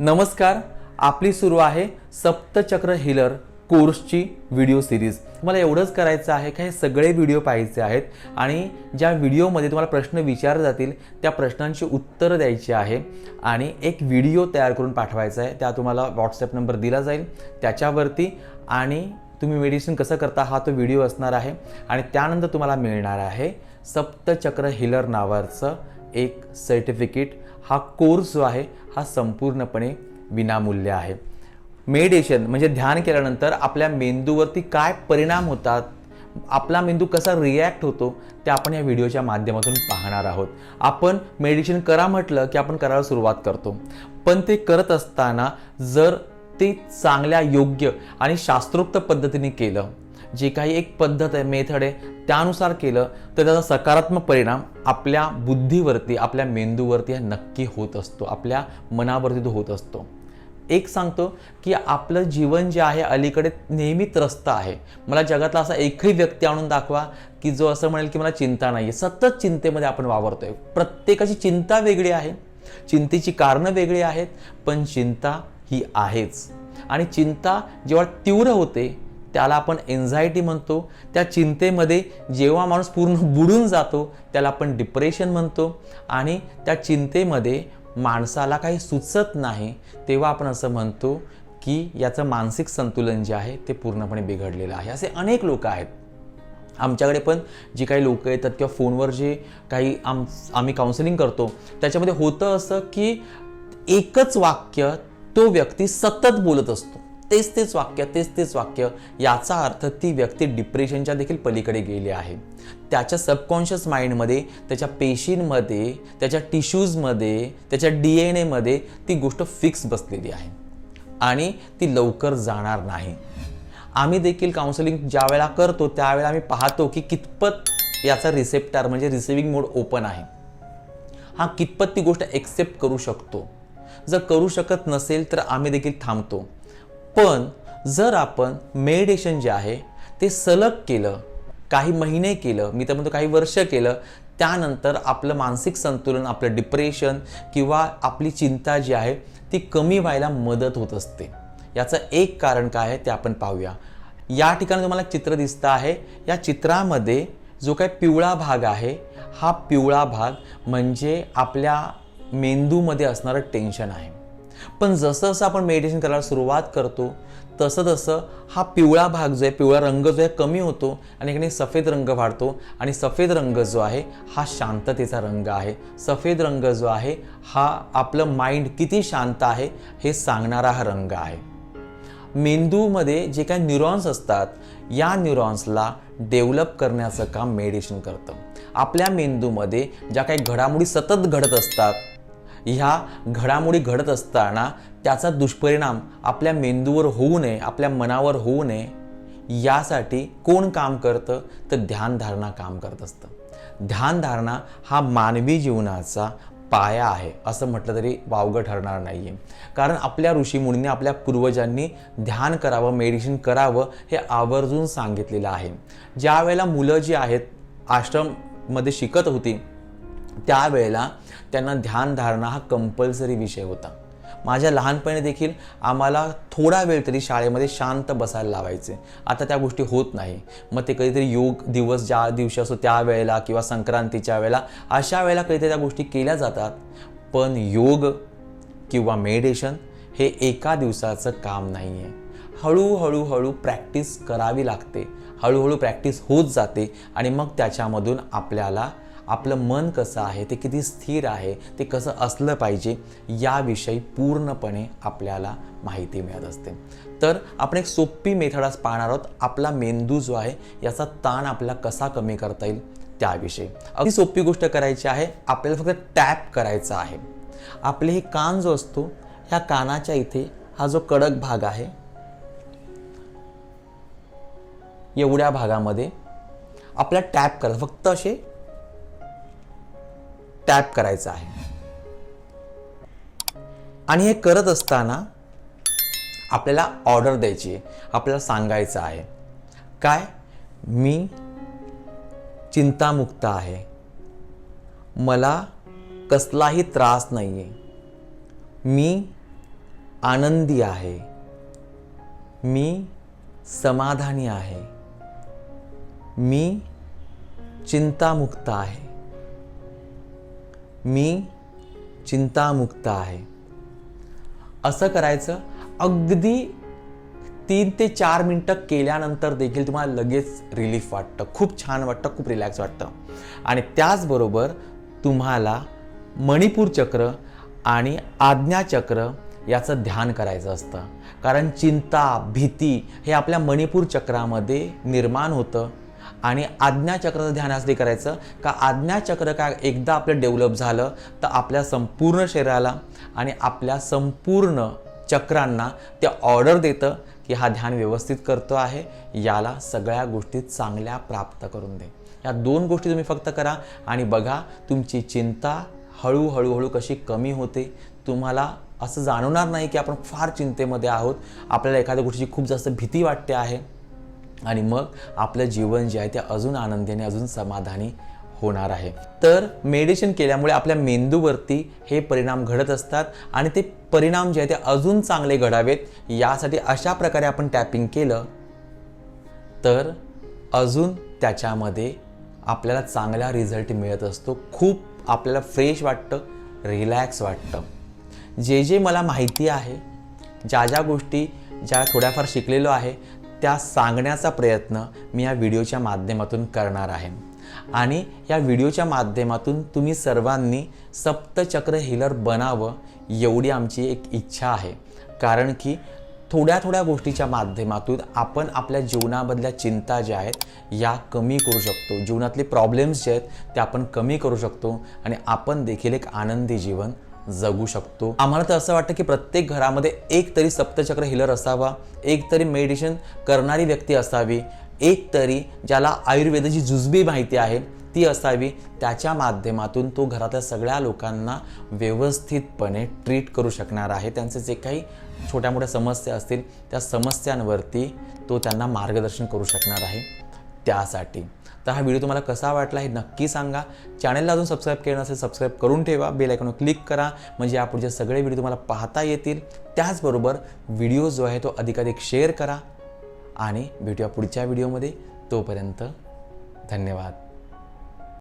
नमस्कार आपली सुरू आहे सप्तचक्र हिलर कोर्सची व्हिडिओ सिरीज तुम्हाला एवढंच करायचं आहे का? हे सगळे व्हिडिओ पाहायचे आहेत आणि ज्या व्हिडिओमध्ये तुम्हाला प्रश्न विचारले जातील त्या प्रश्नांची उत्तरं द्यायची आहे आणि एक व्हिडिओ तयार करून पाठवायचा आहे. त्या तुम्हाला व्हॉट्सअप नंबर दिला जाईल. त्याच्यावरती आणि तुम्ही मेडिसिन कसं करता हा तो व्हिडिओ असणार आहे आणि त्यानंतर तुम्हाला मिळणार आहे सप्तचक्र हिलर नावाचं एक सर्टिफिकेट हा कोर्स जो आहे हा संपूर्णपणे विनामूल्य आहे. मेडिटेशन म्हणजे ध्यान केल्यानंतर आपल्या मेंदूवरती काय परिणाम होतात आपला मेंदू कसा रिॲक्ट होतो ते आपण या व्हिडिओच्या माध्यमातून पाहणार आहोत. आपण मेडिटेशन करा म्हटलं की आपण करायला सुरुवात करतो. पण ते करत असताना जर ते चांगल्या योग्य आणि शास्त्रोक्त पद्धतीने केलं जे काही एक पद्धत आहे मेथड आहे त्यानुसार केलं तर त्याचा सकारात्मक परिणाम आपल्या बुद्धीवरती आपल्या मेंदूवरती हा नक्की होत असतो. आपल्या मनावरती तो होत असतो. एक सांगतो की आपलं जीवन जे आहे अलीकडे नेहमी त्रस्त आहे. मला जगातला असा एकही व्यक्ती आणून दाखवा की जो असं म्हणेल की मला चिंता नाही आहे सतत चिंतेमध्ये आपण वावरतोय. प्रत्येकाची चिंता वेगळी आहे. चिंतेची कारणं वेगळी आहेत पण चिंता ही आहेच. आणि चिंता जेव्हा तीव्र होते त्याला आपण एन्झायटी म्हणतो. त्या चिंतेमध्ये जेव्हा माणूस पूर्ण बुडून जातो त्याला आपण डिप्रेशन म्हणतो. आणि त्या चिंतेमध्ये माणसाला काही सुचत नाही तेव्हा आपण असं म्हणतो की याचं मानसिक संतुलन जे आहे ते पूर्णपणे बिघडलेलं आहे. असे अनेक लोक आहेत. आमच्याकडे पण जी काही लोकं येतात किंवा फोनवर जे काही आम आम्ही काउन्सिलिंग करतो त्याच्यामध्ये होतं असं की एकच वाक्य तो व्यक्ती सतत बोलत असतो. तेच तेच वाक्य तेच तेच वाक्य याचा अर्थ ती व्यक्ती डिप्रेशनच्या देखील पलीकडे गेली आहे. त्याच्या सबकॉन्शियस माइंडमध्ये त्याच्या पेशींमध्ये त्याच्या टिश्यूजमध्ये त्याच्या डी एन एमध्ये ती गोष्ट फिक्स बसलेली आहे. आणि ती लवकर जाणार नाही. आम्ही देखील काउन्सिलिंग ज्या वेळेला करतो त्यावेळेला आम्ही पाहतो की कितपत याचा रिसेप्टार म्हणजे रिसिव्हिंग मोड ओपन आहे. हा कितपत ती गोष्ट एक्सेप्ट करू शकतो. जर करू शकत नसेल तर आम्ही देखील थांबतो. पण जर आपण मेडिटेशन जे आहे ते सलग केलं काही महिने केलं मी तर म्हणतो काही वर्ष केलं त्यानंतर आपलं मानसिक संतुलन आपलं डिप्रेशन किंवा आपली चिंता जी आहे ती कमी व्हायला मदत होत असते. याचं एक कारण काय आहे ते आपण पाहूया. या ठिकाणी तुम्हाला चित्र दिसतं आहे. या चित्रामध्ये जो काही पिवळा भाग आहे हा पिवळा भाग म्हणजे आपल्या मेंदूमध्ये असणारं टेन्शन आहे. पण जसं जसं आपण मेडिटेशन करायला सुरुवात करतो तसं तसं हा पिवळा भाग जो आहे पिवळा रंग जो आहे कमी होतो आणि इकडे सफेद रंग वाढतो. आणि सफेद रंग जो आहे हा शांततेचा रंग आहे. सफेद रंग जो आहे हा आपलं माइंड किती शांत आहे हे सांगणारा हा रंग आहे. मेंदूमध्ये जे काही न्यूरॉन्स असतात या न्यूरॉन्सला डेव्हलप करण्याचं काम मेडिटेशन करतं. आपल्या मेंदूमध्ये ज्या काही घडामोडी सतत घडत असतात ह्या घडामोडी घडत असताना त्याचा दुष्परिणाम आपल्या मेंदूवर होऊ नये आपल्या मनावर होऊ नये यासाठी कोण काम करतं? तर ध्यानधारणा काम करत असतं. ध्यानधारणा हा मानवी जीवनाचा पाया आहे असं म्हटलं तरी वावगं ठरणार नाही आहे कारण आपल्या ऋषीमुनींनी आपल्या पूर्वजांनी ध्यान करावं मेडिटेशन करावं हे आवर्जून सांगितलेलं आहे. ज्या वेळेला मुलं जी आहेत आश्रममध्ये शिकत होती त्यावेळेला त्यांना ध्यानधारणा हा कंपल्सरी विषय होता. माझ्या लहानपणी देखील आम्हाला थोडा वेळ तरी शाळेमध्ये शांत बसायला लावायचे. आता त्या गोष्टी होत नाही. मग ते कधीतरी योग दिवस ज्या दिवशी असतो त्या वेळेला किंवा संक्रांतीच्या वेळेला अशा वेळेला कधीतरी त्या गोष्टी केल्या जातात. पण योग किंवा मेडिटेशन हे एका दिवसाचं काम नाही आहे हळूहळू हळू प्रॅक्टिस करावी लागते. हळूहळू प्रॅक्टिस होत जाते आणि मग त्याच्यामधून आपल्याला आपलं मन कसं आहे ते किती स्थिर आहे ते कसं असलं पाहिजे याविषयी पूर्णपणे आपल्याला माहिती मिळत असते. तर आपण एक सोपी मेथड आज पाहणार आहोत. आपला मेंदू जो आहे याचा ताण आपल्याला कसा कमी करता येईल त्याविषयी. अगदी सोपी गोष्ट करायची आहे आपल्याला फक्त टॅप करायचा आहे. आपले हे कान जो असतो ह्या कानाच्या इथे हा जो कडक भाग आहे एवढ्या भागामध्ये आपल्याला टॅप करा फक्त असे टॅप करायचं आहे. आणि हे करत असताना आपल्याला ऑर्डर द्यायची आहे आपल्याला सांगायचं आहे काय? मी चिंतामुक्त आहे. मला कसलाही त्रास नाही आहे मी आनंदी आहे. मी समाधानी आहे. मी चिंतामुक्त आहे. मी चिंतामुक्त आहे. असं करायचं अगदी तीन ते चार मिनटं केल्यानंतर देखील तुम्हाला लगेच रिलीफ वाटतं. खूप छान वाटतं खूप रिलॅक्स वाटतं. आणि त्याचबरोबर तुम्हाला मणिपूर चक्र आणि आज्ञाचक्र याचं ध्यान करायचं असतं. कारण चिंता भीती हे आपल्या मणिपूर चक्रामध्ये निर्माण होतं. आणि आज्ञाचक्राचं ध्यान यासाठी करायचं का आज्ञाचक्र काय एकदा आपलं डेव्हलप झालं तर आपल्या संपूर्ण शरीराला आणि आपल्या संपूर्ण चक्रांना ते ऑर्डर देतं की हा ध्यान व्यवस्थित करतो आहे याला सगळ्या गोष्टी चांगल्या प्राप्त करून दे. या दोन गोष्टी तुम्ही फक्त करा आणि बघा तुमची चिंता हळूहळू हळू कशी कमी होते. तुम्हाला असं जाणवणार नाही की आपण फार चिंतेमध्ये आहोत. आपल्याला एखाद्या गोष्टीची खूप जास्त भीती वाटते आहे. आणि मग आपलं जीवन जे आहे ते अजून आनंदाने अजून समाधानी होणार आहे. तर मेडिटेशन केल्यामुळे आपल्या मेंदूवरती हे परिणाम घडत असतात आणि ते परिणाम जे आहे ते अजून चांगले घडावेत यासाठी अशा प्रकारे आपण टॅपिंग केलं तर अजून त्याच्यामध्ये आपल्याला चांगला रिझल्ट मिळत असतो. खूप आपल्याला फ्रेश वाटतं रिलॅक्स वाटतं. जे जे मला माहिती आहे ज्या ज्या गोष्टी ज्या थोड्याफार शिकलेलो आहे त्या सांगण्याचा प्रयत्न मी या व्हिडिओच्या माध्यमातून करणार आहे. आणि या व्हिडिओच्या माध्यमातून तुम्ही सर्वांनी सप्तचक्र हिलर बनावं एवढी आमची एक इच्छा आहे. कारण की थोड्या थोड्या गोष्टीच्या माध्यमातून आपण आपल्या जीवनामधल्या चिंता ज्या आहेत या कमी करू शकतो. जीवनातले प्रॉब्लेम्स जे आहेत ते आपण कमी करू शकतो आणि आपण देखील एक आनंदी जीवन जगू शकतो. आम्हाला तर असं वाटतं की प्रत्येक घरामध्ये एक तरी सप्तचक्र हिलर असावा एक तरी मेडिटेशन करणारी व्यक्ती असावी एक तरी ज्याला आयुर्वेदाची जुजबी माहिती आहे ती असावी. त्याच्या माध्यमातून तो घरातल्या सगळ्या लोकांना व्यवस्थितपणे ट्रीट करू शकणार आहे. त्यांचे जे काही छोट्या मोठ्या समस्या असतील त्या समस्यांवरती तो त्यांना मार्गदर्शन करू शकणार आहे. त्यासाठी तर हा व्हिडिओ तुम्हाला कसा वाटला हे नक्की सांगा. चॅनलला अजून सबस्क्राईब केलं नसेल सबस्क्राईब करून ठेवा. बेल आयकॉनवर क्लिक करा. म्हणजे यापुढचे सगळे व्हिडिओ तुम्हाला पाहता येतील. त्याचबरोबर व्हिडिओ जो आहे तो अधिकाधिक शेअर करा. आणि भेटूया पुढच्या व्हिडिओमध्ये. तोपर्यंत धन्यवाद.